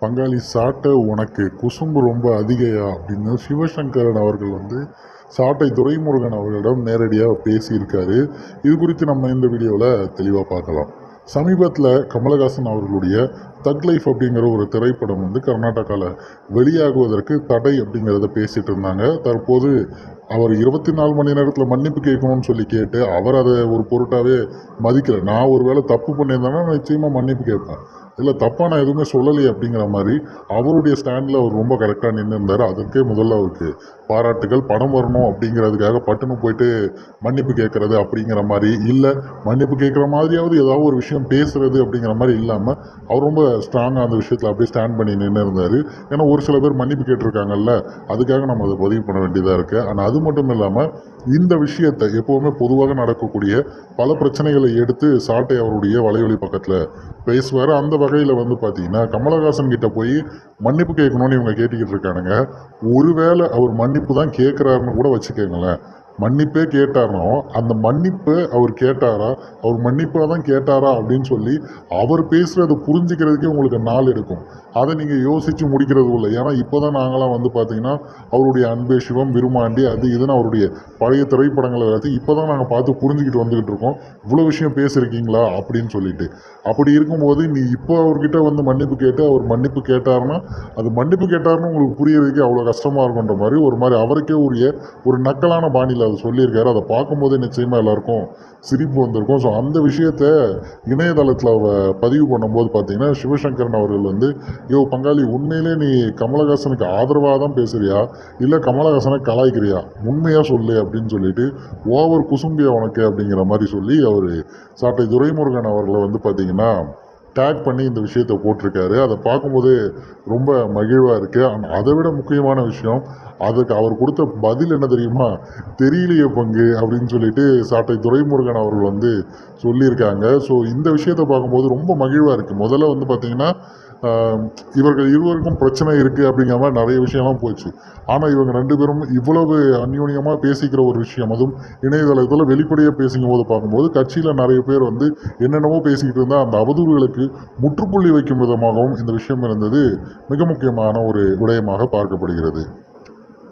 பங்காளி சாட்டை உனக்கு குசும்பு ரொம்ப அதிகையா? அப்படின்னு சிவசங்கரன் அவர்கள் வந்து சாட்டை துரைமுருகன் அவர்களிடம் நேரடியாக பேசியிருக்காரு. இது குறித்து நம்ம இந்த வீடியோவில் தெளிவாக பார்க்கலாம். சமீபத்தில் கமலஹாசன் அவர்களுடைய தக் லைஃப் அப்படிங்கிற ஒரு திரைப்படம் வந்து கர்நாடகாவில் வெளியாகுவதற்கு தடை அப்படிங்கிறத பேசிகிட்டு இருந்தாங்க. தற்போது அவர் இருபத்தி நாலு மணி நேரத்தில் மன்னிப்பு கேட்கணும்னு சொல்லி கேட்டு அவர் அதை ஒரு பொருட்டாகவே மதிக்கலை. நான் ஒரு வேளை தப்பு பண்ணியிருந்தேன்னா நிச்சயமாக மன்னிப்பு கேட்பேன். இல்லை தப்பாக நான் எதுவுமே சொல்லலையே அப்படிங்கிற மாதிரி அவருடைய ஸ்டாண்டில் அவர் ரொம்ப கரெக்டாக நின்றுருந்தார் அதற்கே முதல்ல அவருக்கு பாராட்டுகள் படம் வரணும் அப்படிங்கிறதுக்காக பட்டுன்னு போயிட்டு மன்னிப்பு கேட்குறது அப்படிங்கிற மாதிரி இல்லை. மன்னிப்பு கேட்குற மாதிரியாவது ஏதாவது ஒரு விஷயம் பேசுகிறது அப்படிங்கிற மாதிரி இல்லாமல் அவர் ரொம்ப ஸ்ட்ராங்காக அந்த விஷயத்தில் அப்படியே ஸ்டாண்ட் பண்ணி நின்று இருந்தார் ஏன்னா ஒரு சில பேர் மன்னிப்பு கேட்டிருக்காங்கல்ல அதுக்காக நம்ம அதை பதிவு பண்ண வேண்டியதாக இருக்குது ஆனால் அது மட்டும் இல்லாமல் இந்த விஷயத்தை எப்போவுமே பொதுவாக நடக்கக்கூடிய பல பிரச்சனைகளை எடுத்து சாட்டை அவருடைய வலைவழி பக்கத்தில் பேசுவார். அந்த வகையில் வந்து பார்த்தீங்கன்னா கமலஹாசன் கிட்ட போய் மன்னிப்பு கேட்கணும்னு இவங்க கேட்டுக்கிட்டு இருக்கானுங்க. ஒருவேளை அவர் மன்னிப்பு தான் கேட்குறாருன்னு கூட வச்சுக்கோங்களேன். மன்னிப்பே கேட்டார்னோ அந்த மன்னிப்பு அவர் கேட்டாரா? அவர் மன்னிப்பாக தான் கேட்டாரா அப்படின்னு சொல்லி அவர் பேசுகிறத புரிஞ்சுக்கிறதுக்கே உங்களுக்கு நாள் எடுக்கும். அதை நீங்கள் யோசித்து முடிக்கிறது இல்லை ஏன்னா இப்போ தான் நாங்களாம் வந்து பார்த்தீங்கன்னா அவருடைய அன்பே சிவம் விருமாண்டி அது இதுன்னு அவருடைய பழைய திரைப்படங்களை வச்சு இப்போ தான் நாங்கள் பார்த்து புரிஞ்சுக்கிட்டு வந்துக்கிட்டு இருக்கோம். இவ்வளோ விஷயம் பேசியிருக்கீங்களா? அப்படின்னு சொல்லிட்டு. அப்படி இருக்கும்போது நீ இப்போ அவர்கிட்ட வந்து மன்னிப்பு கேட்டு அவர் மன்னிப்பு கேட்டாருன்னா அது மன்னிப்பு கேட்டாருன்னு உங்களுக்கு புரியறதுக்கே அவ்வளோ கஷ்டமாக இருக்குன்ற மாதிரி ஒரு மாதிரி அவருக்கே உரிய ஒரு நக்கலான பாணியில் அதை சொல்லியிருக்காரு அதை பார்க்கும்போதே நிச்சயமாக எல்லாருக்கும் சிரிப்பு வந்திருக்கும். ஸோ அந்த விஷயத்த இணையதளத்தில் அவ பதிவு பண்ணும்போது பார்த்தீங்கன்னா சிவசங்கரன் அவர்கள் வந்து யோ பங்காளி உண்மையிலே நீ கமலஹாசனுக்கு ஆதரவாக தான் பேசுறியா? இல்லை கமலஹாசனை கலாய்க்கிறியா? உண்மையாக சொல்லு அப்படின்னு சொல்லிட்டு ஓவர் குசும்பியா உனக்கு அப்படிங்கிற மாதிரி சொல்லி அவர் சாட்டை துரைமுருகன் அவர்களை வந்து பார்த்தீங்கன்னா டேக் பண்ணி இந்த விஷயத்தை போட்டிருக்காரு. அதை பார்க்கும்போது ரொம்ப மகிழ்வாக இருக்குது அதை விட முக்கியமான விஷயம் அதுக்கு அவர் கொடுத்த பதில் என்ன தெரியுமா? தெரியலையே பங்கு அப்படின்னு சொல்லிட்டு சாட்டை துரைமுருகன் அவர்கள் வந்து சொல்லியிருக்காங்க. ஸோ இந்த விஷயத்தை பார்க்கும்போது ரொம்ப மகிழ்வாக இருக்குது முதல்ல வந்து பார்த்திங்கன்னா இவர்கள் இருவருக்கும் பிரச்சனை இருக்குது அப்படிங்கிற மாதிரி நிறைய விஷயம்லாம் போச்சு ஆனால் இவங்க ரெண்டு பேரும் இவ்வளவு அந்யோன்யமாக பேசிக்கிற ஒரு விஷயம் அதுவும் இணையதளத்தில் வெளிப்படையாக பேசிக்கும் போது பார்க்கும்போது கட்சியில் நிறைய பேர் வந்து என்னென்னமோ பேசிக்கிட்டு இருந்தால் அந்த அவதூறுகளுக்கு முற்றுப்புள்ளி வைக்கும் விதமாகவும் இந்த விஷயம் இருந்தது. மிக முக்கியமான ஒரு விடயமாக பார்க்கப்படுகிறது.